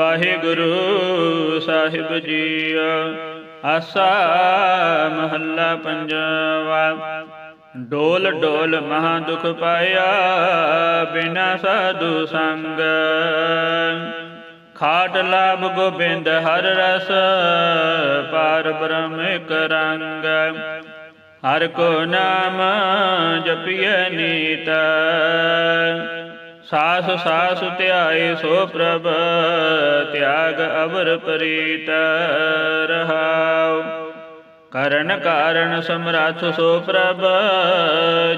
ਵਾਹਿਗੁਰੂ ਸਾਹਿਬ ਜੀ ਆਸਾ ਮਹੱਲਾ ਪੰਜਵਾ। ਡੋਲ ਡੋਲ ਮਹਾ ਦੁਖ ਪਾਇਆ ਬਿਨਾ ਸਾਧੂ ਸੰਗ। ਖਾਟ ਲਾਭ ਗੋਬਿੰਦ ਹਰ ਰਸ, ਪਾਰ ਬ੍ਰਹਮ ਇਕ ਰੰਗ। ਹਰ ਕੋ ਨਾਮ ਜਪਿਐ ਨੀਤਾ। ਸਾਸ ਸਾਸ ਧਿਆਏ ਸੋ ਪ੍ਰਭ, ਤਿਆਗ ਅਵਰ ਪ੍ਰੀਤ ਰਹਾਉ। ਕਰਨ ਕਾਰਨ ਸਮਰੱਥ ਸੋ ਪ੍ਰਭ,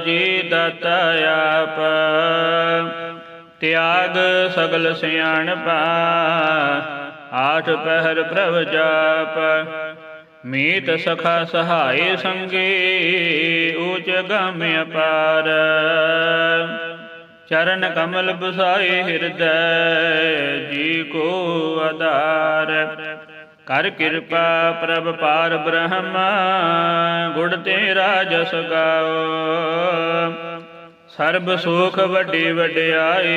ਜੀ ਦਾਤਾ ਆਪ। ਤਿਆਗ ਸਗਲ ਸਿਆਣਪਾ ਆਠ ਪਹਿਰ ਪ੍ਰਭ ਜਾਪ। ਮੀਤ ਸਖਾ ਸਹਾਈ ਸੰਗੀ ਉਚ ਗਮ ਅਪਾਰ ਚਰਨ ਕਮਲ ਬਸਾਏ ਹਿਰਦੈ, ਜੀ ਕੋ ਆਧਾਰ। ਕਰ ਕਿਰਪਾ ਪ੍ਰਭ ਪਾਰ ਬ੍ਰਹਮ ਗੁੜ ਤੇਰਾ ਜਸ ਗਾਓ। ਸਰਬ ਸੁਖ ਵੱਡੀ ਵਡਿਆਈ,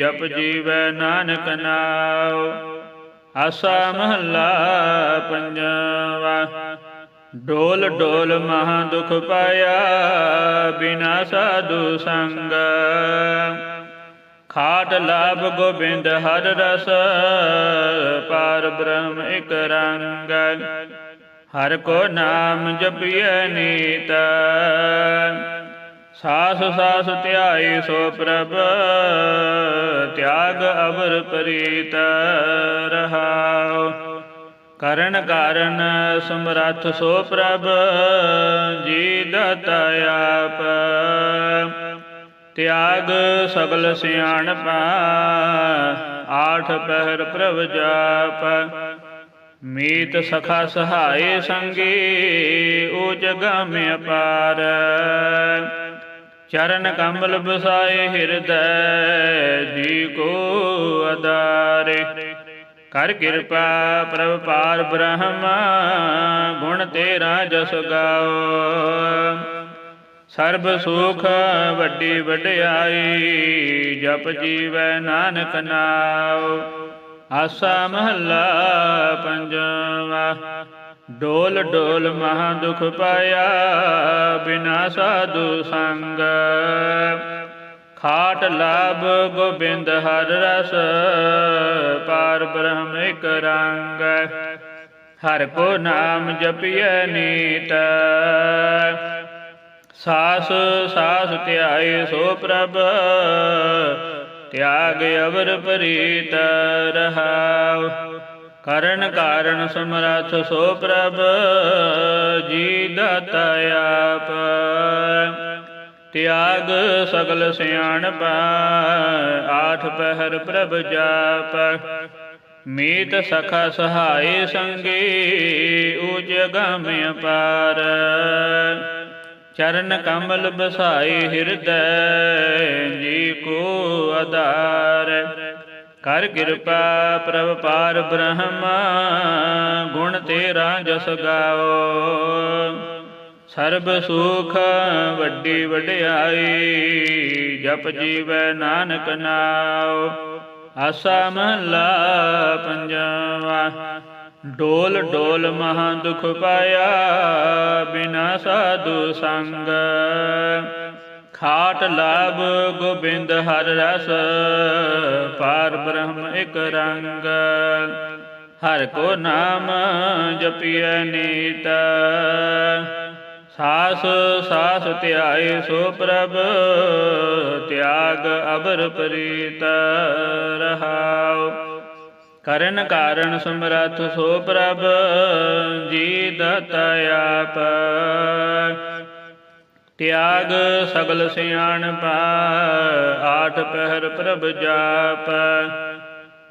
ਜਪ ਜੀਵੈ ਨਾਨਕ ਨਾਉ। ਆਸਾ ਮਹੱਲਾ ਪੰਜਵਾ। ਡੋਲ ਡੋਲ ਮਹਾ ਦੁਖ ਪਾਇਆ, ਬਿਨਾ ਸਾਧੂ ਸੰਗ। ਖਾਟ ਲਾਭ ਗੋਬਿੰਦ ਹਰ ਰਸ, ਪਾਰ ਬ੍ਰਹਮ ਇਕ ਰੰਗ। ਹਰ ਕੋ ਨਾਮ ਜਪਿਐ ਨੀਤ। ਸਾਸ ਸਾਸ ਧਿਆਈ ਸੋ ਪ੍ਰਭ, ਤਿਆਗ ਅਵਰ ਪ੍ਰੀਤ। ਰਹਾਉ। ਕਰਨ ਕਾਰਨ ਸਮਰੱਥ ਸੋ ਪ੍ਰਭ ਜੀ ਦਾਤਾ ਆਪ। ਤਿਆਗ ਸਗਲ ਸਿਆਣਪਾ, ਆਠ ਪਹਿਰ ਪ੍ਰਭ ਜਾਪ। ਮੀਤ ਸਖਾ ਸਹਾਏ ਸੰਗੀ, ਓ ਜਗਮ ਅਪਾਰ। ਚਰਨ ਕਮਲ ਬਸਾਏ ਹਿਰਦੈ, ਜੀ ਕੋ ਅਦਾਰੇ ਕਰ ਕਿਰਪਾ ਪ੍ਰਭ ਪਾਰ ਬ੍ਰਹਮ, ਗੁਣ ਤੇਰਾ ਜਸ ਗਾਓ। ਸਰਬ ਸੁਖ ਵੱਡੀ ਵਡਿਆਈ, ਜਪ ਜੀਵੈ ਨਾਨਕ ਨਾਉ। ਆਸਾ ਮਹੱਲਾ ਪੰਜਵਾ, ਡੋਲ ਡੋਲ ਮਹਾ ਦੁਖ ਪਾਇਆ, ਬਿਨਾ ਸਾਧੂ ਸੰਗ। ਖਾਟ ਲਾਭ ਗੋਬਿੰਦ ਹਰ ਰਸ, ਪਾਰ ਬ੍ਰਹਮ ਇਕ ਰੰਗ। ਹਰ ਕੋ ਨਾਮ ਜਪਿਐ ਨੀਤ। ਸਾਸ ਸਾਸ ਧਿਆਏ ਸੋ ਪ੍ਰਭ, ਤਿਆਗ ਅਵਰ ਪ੍ਰੀਤ ਰਹਾਉ। ਕਰਨ ਕਾਰਨ ਸਮਰੱਥ ਸੋ ਪ੍ਰਭ, ਜੀ ਦਾਤਾ ਆਪ। ਤਿਆਗ ਸਗਲ ਸਿਆਣਪਾ, ਆਠ ਪਹਿਰ ਪ੍ਰਭ ਜਾਪ। ਮੀਤ ਸਖਾ ਸਹਾਈ ਸੰਗੀ ਉਜ ਗਮ ਅਪਾਰ ਚਰਨ ਕਮਲ ਬਸਾਈ ਹਿਰਦੈ, ਜੀ ਕੋ ਆਧਾਰ। ਕਰ ਕਿਰਪਾ ਪ੍ਰਭ ਪਾਰ ਬ੍ਰਹਮ, ਗੁਣ ਤੇਰਾ ਜਸ ਗਾਓ। ਸਰਬ ਸੁਖ ਵੱਡੀ ਵਡਿਆਈ, ਜਪ ਜੀਵੈ ਨਾਨਕ ਨਾਉ। ਆਸਾ ਮਹੱਲਾ ਪੰਜਵਾ, ਡੋਲ ਡੋਲ ਮਹਾ ਦੁਖ ਪਾਇਆ ਬਿਨਾ ਸਾਧੂ ਸੰਗ। ਖਾਟ ਲਾਭ ਗੋਬਿੰਦ ਹਰ ਰਸ, ਪਾਰ ਬ੍ਰਹਮ ਇਕ ਰੰਗ। ਹਰ ਕੋ ਨਾਮ ਜਪਿਐ ਨੀਤ। ਸਾਸ ਸਾਸ ਧਿਆਏ ਸੋ ਪ੍ਰਭ, ਤਿਆਗ ਅਬਰ ਪ੍ਰੀਤ ਰਹਾਉ। ਕਰਨ ਕਾਰਨ ਸਮਰੱਥ ਸੋ ਪ੍ਰਭ, ਜੀ ਦਤ ਆਪ। ਤਿਆਗ ਸਗਲ ਸਿਆਣਪਾ ਆਠ ਪਹਿਰ ਪ੍ਰਭ ਜਾਪ।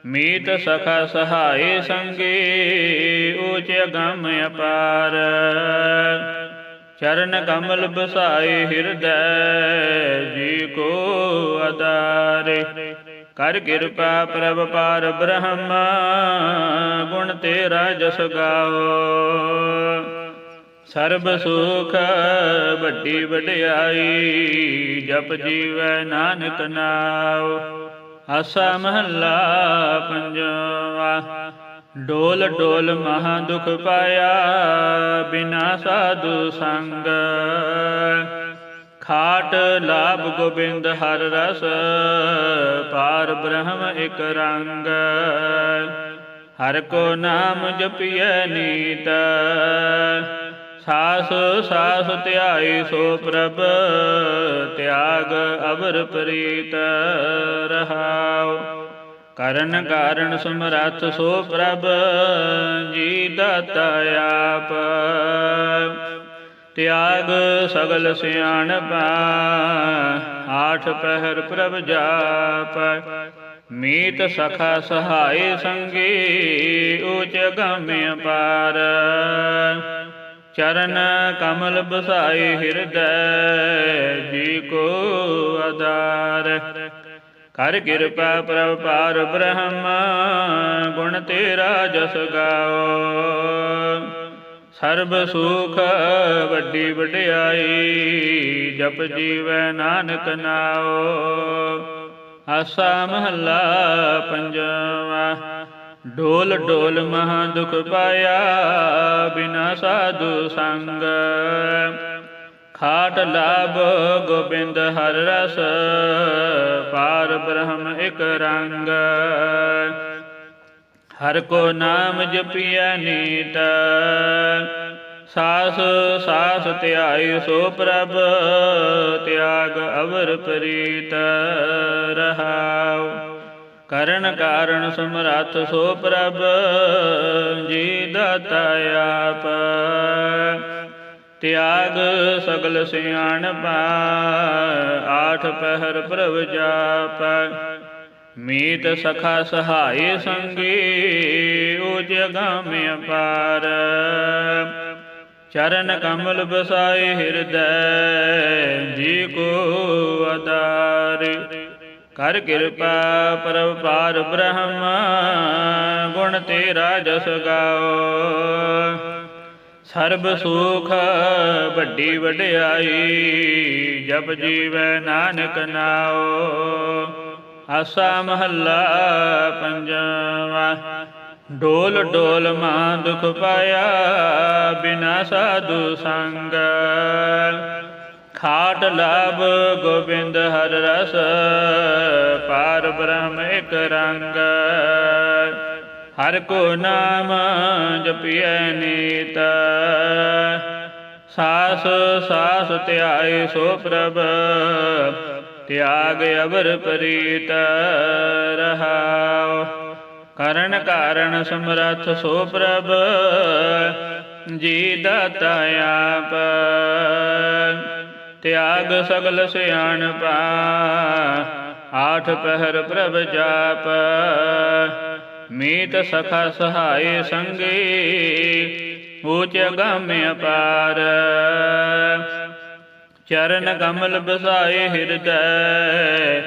ਮੀਤ ਸਖਾ ਸਹਾਈ ਸੰਗੀ ਊਚ ਅਗੰਮ ਅਪਾਰ। ਚਰਨ ਕਮਲ ਬਸਾਏ ਹਿਰਦੈ, ਜੀ ਕੋ ਆਧਾਰੇ। ਕਰ ਕਿਰਪਾ ਪ੍ਰਭ ਪਾਰ ਬ੍ਰਹਮ, ਗੁਣ ਤੇਰਾ ਜਸ ਗਾਓ। ਸਰਬ ਸੁਖ ਵੱਡੀ ਵਡਿਆਈ, ਜਪ ਜੀਵੈ ਨਾਨਕ ਨਾਉ ਆਸਾ ਮਹੱਲਾ ਪੰਜਵਾ। ਡੋਲ ਡੋਲ ਮਹਾ ਦੁਖ ਪਾਇਆ, ਬਿਨਾ ਸਾਧੂ ਸੰਗ। ਖਾਟ ਲਾਭ ਗੋਬਿੰਦ ਹਰ ਰਸ, ਪਾਰ ਬ੍ਰਹਮ ਇਕ ਰੰਗ। ਹਰ ਕੋ ਨਾਮ ਜਪਿਐ ਨੀਤ। ਸਾਸ ਸਾਸ ਧਿਆਈ ਸੋ ਪ੍ਰਭ, ਤਿਆਗ ਅਵਰ ਪ੍ਰੀਤ ਰਹਾਉ ਕਰਨ ਕਾਰਨ ਸਮਰੱਥ ਸੋ ਪ੍ਰਭ, ਜੀ ਦਾਤਾ ਆਪ। ਤਿਆਗ ਸਗਲ ਸਿਆਣਪਾ, ਆਠ ਪਹਿਰ ਪ੍ਰਭ ਜਾਪ। ਮੀਤ ਸਖਾ ਸਹਾਈ ਸੰਗੀ, ਉਚ ਗਮਿ ਪਾਰ ਚਰਨ ਕਮਲ ਬਸਾਈ ਹਿਰਦੈ, ਜੀ ਕੋ ਆਧਾਰ। ਹਰ ਕਿਰਪਾ ਪ੍ਰਭ ਪਾਰ ਬ੍ਰਹਮ, ਗੁਣ ਤੇਰਾ ਜਸ ਗਾਓ। ਸਰਬ ਸੁਖ ਵੱਡੀ ਵਡਿਆਈ, ਜਪ ਜੀਵੈ ਨਾਨਕ ਨਾਓ। ਆਸਾ ਮਹੱਲਾ ਪੰਜਵਾ, ਢੋਲ ਢੋਲ ਮਹਾ ਦੁਖ ਪਾਇਆ, ਬਿਨਾ ਸਾਧੂ ਸੰਗ। ਖਾਟ ਲਾਭ ਗੋਬਿੰਦ ਹਰ ਰਸ ਪਾਰ ਬ੍ਰਹਮ ਇਕ ਰੰਗ। ਹਰ ਕੋ ਨਾਮ ਜਪਿਆ ਨੀਤ। ਸਾਸ ਸਾਸ ਧਿਆਈ ਸੋ ਪ੍ਰਭ, ਤਿਆਗ ਅਵਰ ਪ੍ਰੀਤ ਰਹਾਉ। ਕਰਨ ਕਾਰਨ ਸਮਰੱਥ ਸੋ ਪ੍ਰਭ, ਜੀ ਦਾਤਾ ਆਪ। ਤਿਆਗ ਸਗਲ ਸਿਆਣਪਾ ਆਠ ਪਹਿਰ ਪ੍ਰਭ ਜਾਪ। ਮੀਤ ਸਖਾ ਸਹਾਈ ਸੰਗੀ ਉਜ ਗਾਮਿ ਅਪਾਰ। ਚਰਨ ਕਮਲ ਬਸਾਏ ਹਿਰਦੈ, ਜੀ ਕੋ ਆਧਾਰ। ਕਰ ਕਿਰਪਾ ਪ੍ਰਭ ਪਾਰ ਬ੍ਰਹਮ, ਗੁਣ ਤੇਰਾ ਜਸ ਗਾਓ। ਸਰਬ ਸੁਖ ਵੱਡੀ ਵਡਿਆਈ, ਜਪ ਜੀਵੈ ਨਾਨਕ ਨਾਓ ਆਸਾ ਮਹੱਲਾ ਪੰਜਵਾ, ਡੋਲ ਡੋਲ ਮਾਂ ਦੁਖ ਪਾਇਆ ਬਿਨਾ ਸਾਧੂ ਸੰਗ। ਖਾਟ ਲਾਭ ਗੋਬਿੰਦ ਹਰ ਰਸ, ਪਾਰ ਬ੍ਰਹਮ ਇਕ ਰੰਗ। ਹਰ ਕੋ ਨਾਮ ਜਪਿਐ ਨੀਤ। ਸਾਸ ਸਾਸ ਧਿਆਏ ਸੋ ਪ੍ਰਭ ਤਿਆਗ ਅਵਰ ਪ੍ਰੀਤ ਰਹਾਉ। ਕਰਨ ਕਾਰਣ ਸਮਰੱਥ ਸੋ ਪ੍ਰਭ ਜੀ ਦਾਤਾ ਆਪ। ਤਿਆਗ ਸਗਲ ਸਿਆਣਪਾ ਆਠ ਪਹਿਰ ਪ੍ਰਭ ਜਾਪ। ਮੀਤ ਸਖਾ ਸਹਾਏ ਸੰਗੀ, ਊਚ ਗਾਮਿ ਅਪਾਰ। ਚਰਨ ਕਮਲ ਬਸਾਏ ਹਿਰਦੈ,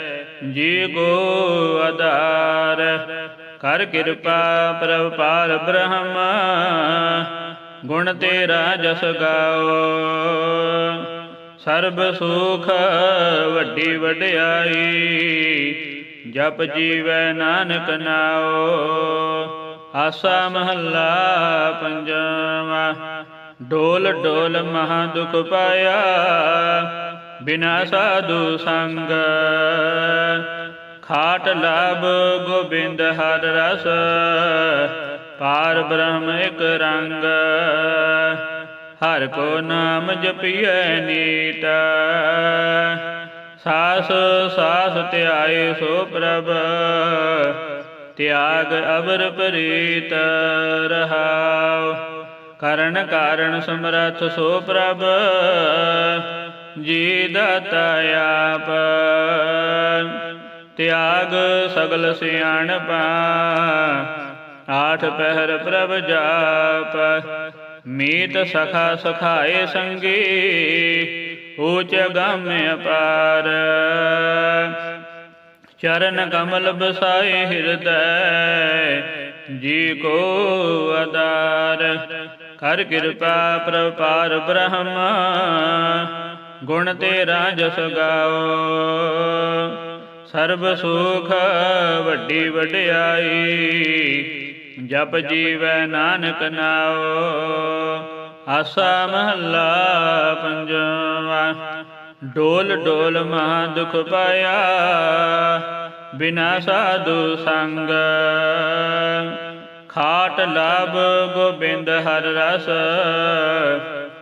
ਜੀ ਕੋ ਆਧਾਰ। ਕਰ ਕਿਰਪਾ ਪ੍ਰਭ ਪਾਰ ਬ੍ਰਹਮ, ਗੁਣ ਤੇਰਾ ਜਸ ਗਾਓ। ਸਰਬ ਸੁਖ ਵੱਡੀ ਵਡਿਆਈ ਜਪ ਜੀਵੈ ਨਾਨਕ ਨਾਓ ਆਸਾ ਮਹੱਲਾ ਪੰਜਵਾ। ਢੋਲ ਡੋਲ ਮਹਾ ਦੁਖ ਪਾਇਆ, ਬਿਨਾ ਸਾਧੂ ਸੰਗ। ਖਾਟ ਲਾਭ ਗੋਬਿੰਦ ਹਰ ਰਸ, ਪਾਰ ਬ੍ਰਹਮ ਇਕ ਰੰਗ। ਹਰ ਕੋ ਨਾਮ ਜਪੀਐ ਨੀਤਾ। ਸਾਸ ਸਾਸ ਧਿਆਏ ਸੋ ਪ੍ਰਭ। ਤਿਆਗ ਅਬਰ ਪ੍ਰੀਤ ਰਹਾਉ। ਕਰਨ ਕਾਰਣ ਸਮਰੱਥ ਸੋ ਪ੍ਰਭ। ਜੀ ਦਾਤਾ ਆਪ ਤਿਆਗ ਸਗਲ ਸਿਆਣਪਾ ਆਠ ਪਹਿਰ ਪ੍ਰਭ ਜਾਪ। ਮੀਤ ਸਖਾ ਸਖਾਏ ਸੰਗੀ। ਊਚ ਗਮ ਅਪਾਰ। ਚਰਨ ਕਮਲ ਬਸਾਏ ਹਿਰਦੈ, ਜੀ ਕੋ ਅਦਾਰ ਕਰ ਕਿਰਪਾ ਪ੍ਰਭ ਪਾਰ ਬ੍ਰਹਮ, ਗੁਣ ਤੇਰਾ ਜਸ ਗਾਓ। ਸਰਬ ਸੁਖ ਵੱਡੀ ਵਡਿਆਈ, ਜਪ ਜੀਵੈ ਨਾਨਕ ਨਾਓ। ਆਸਾ ਮਹੱਲਾ ਪੰਜਵਾ। ਡੋਲ ਡੋਲ ਮਹਾ ਦੁਖ ਪਾਇਆ, ਬਿਨਾ ਸਾਧੂ ਸੰਗ। ਖਾਟ ਲਾਭ ਗੋਬਿੰਦ ਹਰ ਰਸ,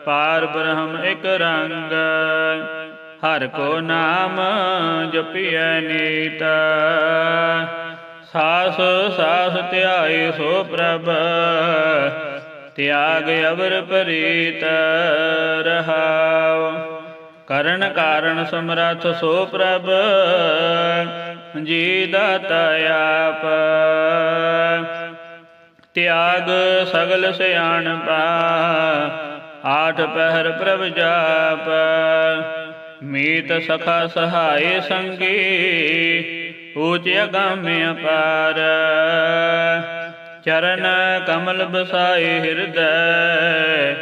ਪਾਰ ਬ੍ਰਹਮ ਇਕ ਰੰਗ। ਹਰ ਕੋ ਨਾਮ ਜਪਿਐ ਨੀਤ। ਸਾਸ ਸਾਸ ਧਿਆਏ ਸੋ ਪ੍ਰਭ ਤਿਆਗ ਅਵਰ ਪਰੀਤ ਰਹਾਉ। ਕਰਨ ਕਾਰਨ ਸਮਰਥ ਸੋ ਪ੍ਰਭ ਜੀ ਦਾਤਾ ਆਪ। ਤਿਆਗ ਸਗਲ ਸਿਆਣਪਾ ਆਠ ਪਹਿਰ ਪ੍ਰਭ ਜਾਪ। ਮੀਤ ਸਖਾ ਸਹਾਏ ਸੰਗੀ, ਊਚ ਅਗੰਮ ਅਪਾਰ ਚਰਨ ਕਮਲ ਬਸਾਏ ਹਿਰਦੈ,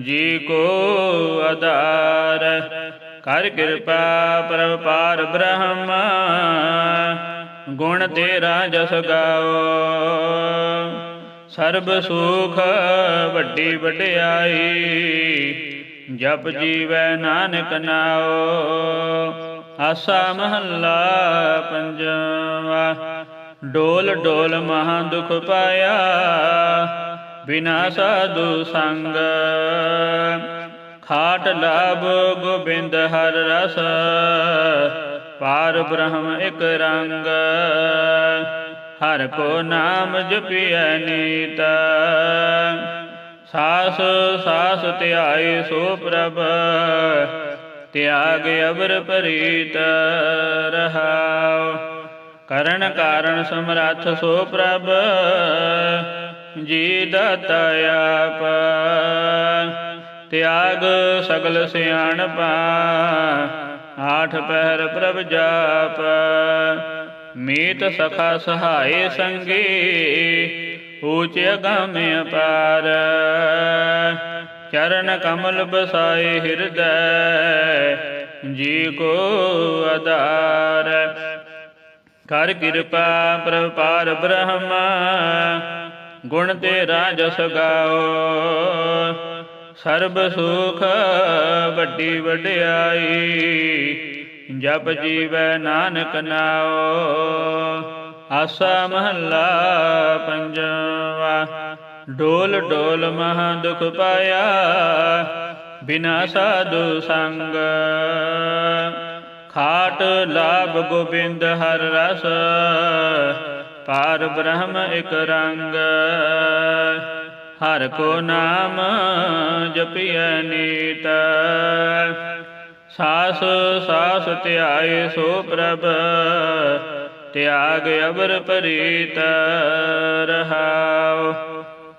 ਜੀ ਕੋ ਆਧਾਰ। ਕਰ ਕਿਰਪਾ ਪ੍ਰਭ ਪਾਰ ਬ੍ਰਹਮ, ਗੁਣ ਤੇਰਾ ਜਸ ਗਾਓ। ਸਰਬ ਸੁਖ ਵੱਡੀ ਵਡਿਆਈ, ਜਪ ਜੀਵੈ ਨਾਨਕ ਨਾਓ। ਆਸਾ ਮਹੱਲਾ ਪੰਜਵਾ। ਡੋਲ ਡੋਲ ਮਹਾ ਦੁਖ ਪਾਇਆ, ਬਿਨਾ ਸਾਧੂ ਸੰਗ। ਖਾਟ ਲਾਭ ਗੋਬਿੰਦ ਹਰ ਰਸ, ਪਾਰ ਬ੍ਰਹਮ ਇਕ ਰੰਗ। ਹਰ ਕੋ ਨਾਮ ਜਪਿਐ ਨੀਤ। ਸਾਸ ਸਾਸ ਧਿਆਏ ਸੋ ਪ੍ਰਭ, ਤਿਆਗ ਅਵਰ ਪਰੀਤ ਰਹਾਉ। ਕਰਨ ਕਾਰਨ ਸਮਰੱਥ ਸੋ ਪ੍ਰਭ, ਜੀ ਦਾਤਾ ਆਪ। ਤਿਆਗ ਸਗਲ ਸਿਆਣਪਾ, ਆਠ ਪਹਿਰ ਪ੍ਰਭ ਜਾਪ। ਮੀਤ ਸਖਾ ਸਹਾਏ ਸੰਗੀ, ਊਚ ਅਗੰਮ ਅਪਾਰ। ਚਰਨ ਕਮਲ ਬਸਾਏ ਹਿਰਦੈ, ਜੀ ਕੋ ਆਧਾਰ। ਕਰ ਕਿਰਪਾ, ਪ੍ਰਭ ਪਾਰ ਬ੍ਰਹਮ, ਗੁਣ ਤੇਰਾ ਜਸ ਗਾਓ ਸਰਬ ਸੁਖ ਵੱਡੀ ਵਡਿਆਈ, ਜਪ ਜੀਵੈ ਨਾਨਕ ਨਾਉ ਆਸਾ ਮਹੱਲਾ ਪੰਜਵਾ, ਡੋਲ ਡੋਲ ਮਹਾ ਦੁਖ ਪਾਇਆ, ਬਿਨਾ ਸਾਧੂ ਸੰਗ। ਖਾਟ ਲਾਭ ਗੋਬਿੰਦ ਹਰ ਰਸ ਪਾਰ ਬ੍ਰਹਮ ਇਕ ਰੰਗ। ਹਰ ਕੋ ਨਾਮ ਜਪਿਐ ਨੀਤ। ਸਾਸ ਸਾਸ ਧਿਆਏ ਸੋ ਪ੍ਰਭ ਤਿਆਗ ਅਵਰ ਪਰੀਤ ਰਹਾਉ।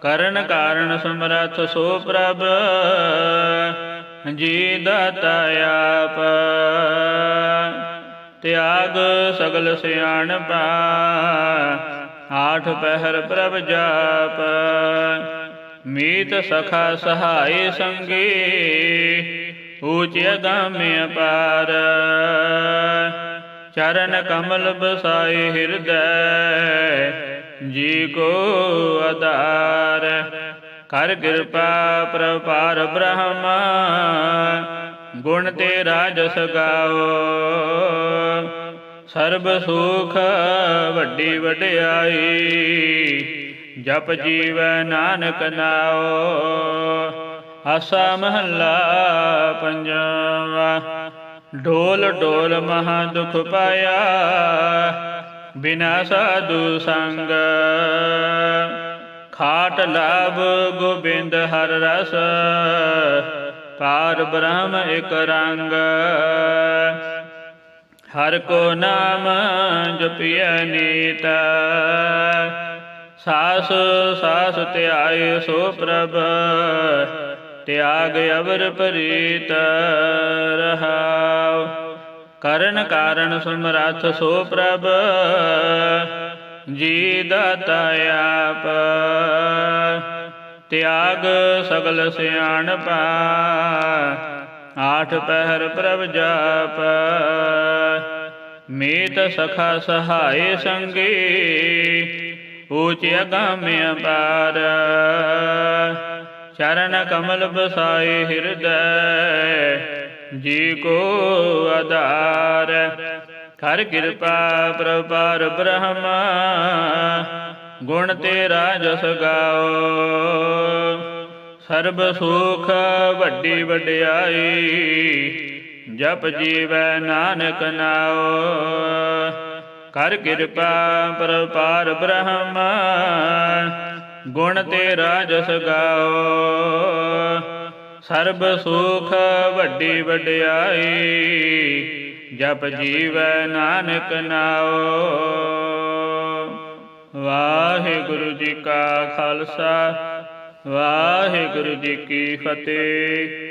ਕਰਨ ਕਾਰਨ ਸਮਰਥ ਸੋ ਪ੍ਰਭ, ਜੀ ਦਾਤਾ ਆਪ। ਤਿਆਗ ਸਗਲ ਸਿਆਣਪਾ ਆਠ ਪਹਿਰ ਪ੍ਰਭ ਜਾਪ। ਮੀਤ ਸਖਾ ਸਹਾਈ ਸੰਗੀ ਊਚ ਅਗੰਮ ਅਪਾਰ ਚਰਨ ਕਮਲ ਬਸਾਏ ਹਿਰਦੈ, ਜੀ ਕੋ ਆਧਾਰ। ਕਰ ਕਿਰਪਾ ਪ੍ਰਭ ਪਾਰ ਬ੍ਰਹਮ, ਗੁਣ ਤੇਰਾ ਜਸ ਗਾਓ। ਸਰਬ ਸੁਖ ਵੱਡੀ ਵਡਿਆਈ, ਜਪ ਜੀਵੈ ਨਾਨਕ ਨਾਉ। ਆਸਾ ਮਹੱਲਾ ਪੰਜਵਾ, ਢੋਲ ਢੋਲ ਮਹਾ ਦੁਖ ਪਾਇਆ, ਬਿਨਾ ਸਾਧੂ ਸੰਗ। ਖਾਟ ਲਾਭ ਗੋਬਿੰਦ ਹਰ ਰਸ, ਪਾਰ ਬ੍ਰਹਮ ਇਕ ਰੰਗ। ਹਰ ਕੋ ਨਾਮ ਜਪਿਐ ਨੀਤ। ਸਾਸ ਸਾਸ ਧਿਆਏ ਸੋ ਪ੍ਰਭ ਤਿਆਗ ਅਵਰ ਪਰੀਤ ਰਹਾਉ। ਕਰਨ ਕਾਰਨ ਸਮਰੱਥ ਸੋ ਪ੍ਰਭ, ਜੀ ਦਾਤਾ ਆਪ। ਤਿਆਗ ਸਗਲ ਸਿਆਣਪਾ ਆਠ ਪਹਿਰ ਪ੍ਰਭ ਜਾਪ। ਮੀਤ ਸਖਾ ਸਹਾਏ ਸੰਗੀ, ਊਚ ਅਗੰਮ ਅਪਾਰ ਚਰਨ ਕਮਲ ਬਸਾਏ ਹਿਰਦੈ, ਜੀ ਕੋ ਆਧਾਰ। ਕਰ ਕਿਰਪਾ ਪ੍ਰਪਾਰ ਬ੍ਰਹਮ, ਗੁਣ ਤੇਰਾ ਜਸ ਗਾਓ। ਸਰਬ ਸੁਖ ਵੱਡੀ ਵਡਿਆਈ, ਜਪ ਜੀਵੈ ਨਾਨਕ ਨਾਉ। ਕਰ ਕਿਰਪਾ ਪਰਪਾਰ ਬ੍ਰਹਮ, ਗੁਣ ਤੇਰਾ ਜਸ ਗਾਓ ਸਰਬ ਸੁਖ ਵੱਡੀ ਵਡਿਆਈ, ਜਪ ਜੀਵੈ ਨਾਨਕ ਨਾਉ। ਵਾਹਿਗੁਰੂ ਜੀ ਕਾ ਖਾਲਸਾ ਵਾਹਿਗੁਰੂ ਜੀ ਕੀ ਫਤਿਹ।